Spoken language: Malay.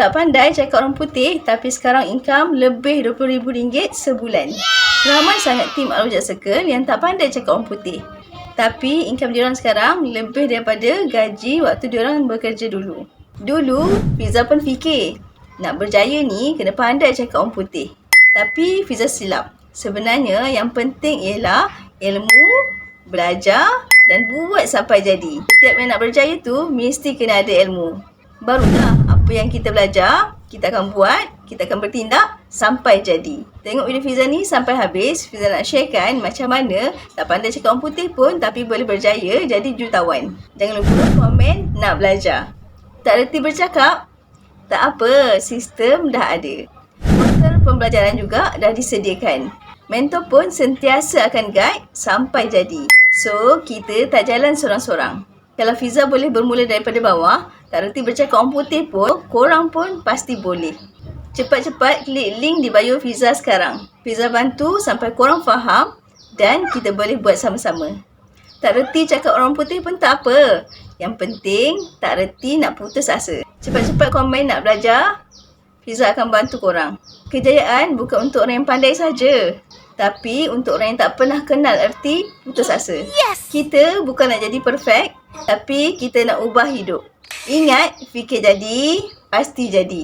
Tak pandai cakap orang putih tapi sekarang income lebih RM20,000 sebulan. Ramai sangat tim Al-Wajak Circle yang tak pandai cakap orang putih. Tapi income diorang sekarang lebih daripada gaji waktu diorang bekerja dulu. Dulu, Fiza pun fikir nak berjaya ni kena pandai cakap orang putih. Tapi Fiza silap. Sebenarnya yang penting ialah ilmu, belajar dan buat sampai jadi. Setiap yang nak berjaya tu mesti kena ada ilmu. Barulah apa yang kita belajar, kita akan buat, kita akan bertindak sampai jadi. Tengok video Fiza ni sampai habis. Fiza nak sharekan macam mana tak pandai cakap orang putih pun tapi boleh berjaya jadi jutawan. Jangan lupa komen nak belajar. Tak reti bercakap? Tak apa, sistem dah ada. Portal pembelajaran juga dah disediakan. Mentor pun sentiasa akan guide sampai jadi. So, kita tak jalan sorang-sorang. Kalau Fiza boleh bermula daripada bawah, tak reti bercakap orang putih pun, korang pun pasti boleh. Cepat-cepat klik link di bio Fiza sekarang. Fiza bantu sampai korang faham dan kita boleh buat sama-sama. Tak reti cakap orang putih pun tak apa. Yang penting tak reti nak putus asa. Cepat-cepat komen nak belajar. Fiza akan bantu korang. Kejayaan bukan untuk orang yang pandai saja. Tapi untuk orang yang tak pernah kenal erti putus asa. Yes! Kita bukan nak jadi perfect. Tapi kita nak ubah hidup. Ingat, fikir jadi, pasti jadi.